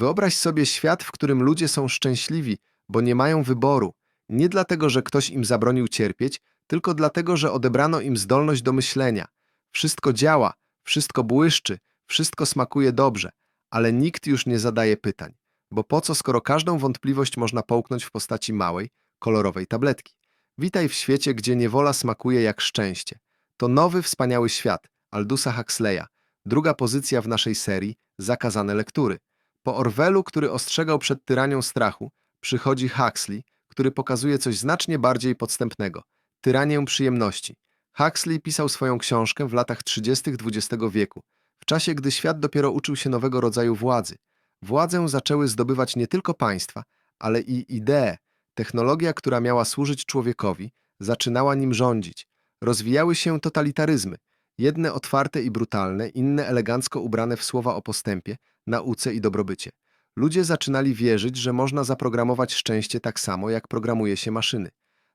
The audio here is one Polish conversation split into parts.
Wyobraź sobie świat, w którym ludzie są szczęśliwi, bo nie mają wyboru. Nie dlatego, że ktoś im zabronił cierpieć, tylko dlatego, że odebrano im zdolność do myślenia. Wszystko działa, wszystko błyszczy, wszystko smakuje dobrze, ale nikt już nie zadaje pytań. Bo po co, skoro każdą wątpliwość można połknąć w postaci małej, kolorowej tabletki? Witaj w świecie, gdzie niewola smakuje jak szczęście. To nowy, wspaniały świat Aldusa Huxleya. Druga pozycja w naszej serii Zakazane lektury. Po Orwellu, który ostrzegał przed tyranią strachu, przychodzi Huxley, który pokazuje coś znacznie bardziej podstępnego tyranię przyjemności. Huxley pisał swoją książkę w latach 30. XX wieku, w czasie, gdy świat dopiero uczył się nowego rodzaju władzy. Władzę zaczęły zdobywać nie tylko państwa, ale i idee. Technologia, która miała służyć człowiekowi, zaczynała nim rządzić. Rozwijały się totalitaryzmy, jedne otwarte i brutalne, inne elegancko ubrane w słowa o postępie, nauce i dobrobycie. Ludzie zaczynali wierzyć, że można zaprogramować szczęście tak samo, jak programuje się maszyny.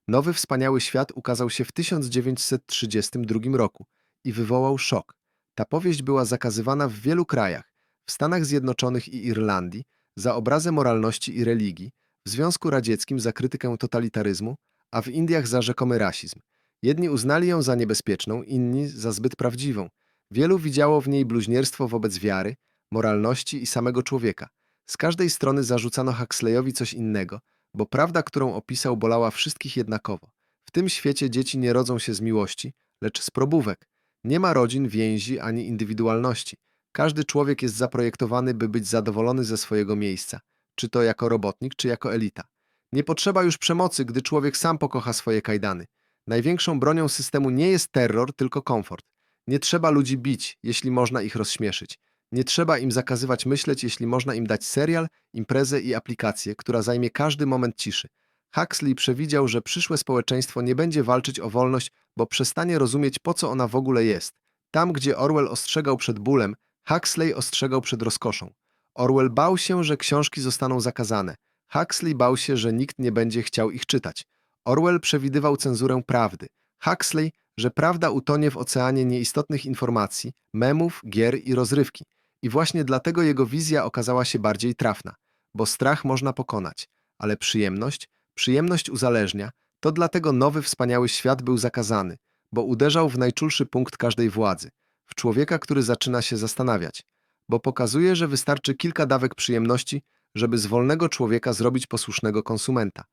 Nowy wspaniały świat ukazał się w 1932 roku i wywołał szok. Ta powieść była zakazywana w wielu krajach, w Stanach Zjednoczonych i Irlandii, za obrazę moralności i religii, w Związku Radzieckim za krytykę totalitaryzmu, a w Indiach za rzekomy rasizm. Jedni uznali ją za niebezpieczną, inni za zbyt prawdziwą. Wielu widziało w niej bluźnierstwo wobec wiary, moralności i samego człowieka. Z każdej strony zarzucano Huxleyowi coś innego, bo prawda, którą opisał, bolała wszystkich jednakowo. W tym świecie dzieci nie rodzą się z miłości, lecz z probówek. Nie ma rodzin, więzi ani indywidualności. Każdy człowiek jest zaprojektowany, by być zadowolony ze swojego miejsca, czy to jako robotnik, czy jako elita. Nie potrzeba już przemocy, gdy człowiek sam pokocha swoje kajdany. Największą bronią systemu nie jest terror, tylko komfort. Nie trzeba ludzi bić, jeśli można ich rozśmieszyć. Nie trzeba im zakazywać myśleć, jeśli można im dać serial, imprezę i aplikację, która zajmie każdy moment ciszy. Huxley przewidział, że przyszłe społeczeństwo nie będzie walczyć o wolność, bo przestanie rozumieć, po co ona w ogóle jest. Tam, gdzie Orwell ostrzegał przed bólem, Huxley ostrzegał przed rozkoszą. Orwell bał się, że książki zostaną zakazane. Huxley bał się, że nikt nie będzie chciał ich czytać. Orwell przewidywał cenzurę prawdy. Huxley, że prawda utonie w oceanie nieistotnych informacji, memów, gier i rozrywki. I właśnie dlatego jego wizja okazała się bardziej trafna, bo strach można pokonać, ale przyjemność, przyjemność uzależnia, to dlatego nowy wspaniały świat był zakazany, bo uderzał w najczulszy punkt każdej władzy, w człowieka, który zaczyna się zastanawiać, bo pokazuje, że wystarczy kilka dawek przyjemności, żeby z wolnego człowieka zrobić posłusznego konsumenta.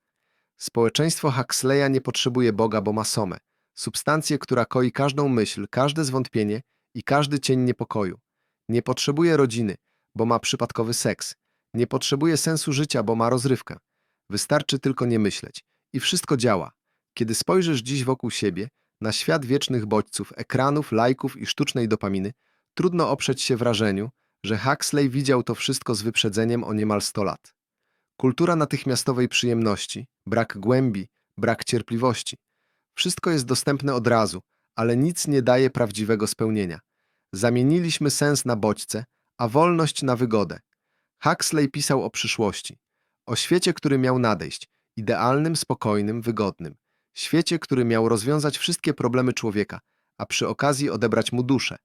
Społeczeństwo Huxleya nie potrzebuje Boga, bo ma somę, substancję, która koi każdą myśl, każde zwątpienie i każdy cień niepokoju. Nie potrzebuje rodziny, bo ma przypadkowy seks. Nie potrzebuje sensu życia, bo ma rozrywkę. Wystarczy tylko nie myśleć. I wszystko działa. Kiedy spojrzysz dziś wokół siebie, na świat wiecznych bodźców, ekranów, lajków i sztucznej dopaminy, trudno oprzeć się wrażeniu, że Huxley widział to wszystko z wyprzedzeniem o niemal 100 lat. Kultura natychmiastowej przyjemności, brak głębi, brak cierpliwości. Wszystko jest dostępne od razu, ale nic nie daje prawdziwego spełnienia. Zamieniliśmy sens na bodźce, a wolność na wygodę. Huxley pisał o przyszłości, o świecie, który miał nadejść, idealnym, spokojnym, wygodnym. Świecie, który miał rozwiązać wszystkie problemy człowieka, a przy okazji odebrać mu duszę.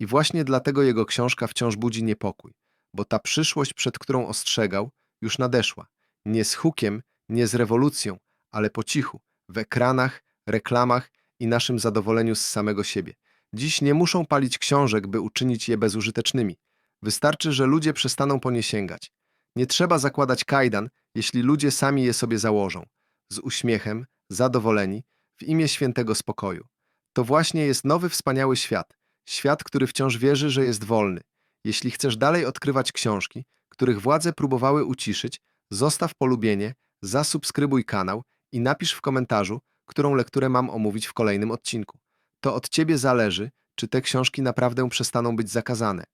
I właśnie dlatego jego książka wciąż budzi niepokój, bo ta przyszłość, przed którą ostrzegał, już nadeszła. Nie z hukiem, nie z rewolucją, ale po cichu, w ekranach, reklamach i naszym zadowoleniu z samego siebie. Dziś nie muszą palić książek, by uczynić je bezużytecznymi. Wystarczy, że ludzie przestaną po nie sięgać. Nie trzeba zakładać kajdan, jeśli ludzie sami je sobie założą. Z uśmiechem, zadowoleni, w imię świętego spokoju. To właśnie jest nowy, wspaniały świat. Świat, który wciąż wierzy, że jest wolny. Jeśli chcesz dalej odkrywać książki, których władze próbowały uciszyć, zostaw polubienie, zasubskrybuj kanał i napisz w komentarzu, którą lekturę mam omówić w kolejnym odcinku. To od ciebie zależy, czy te książki naprawdę przestaną być zakazane.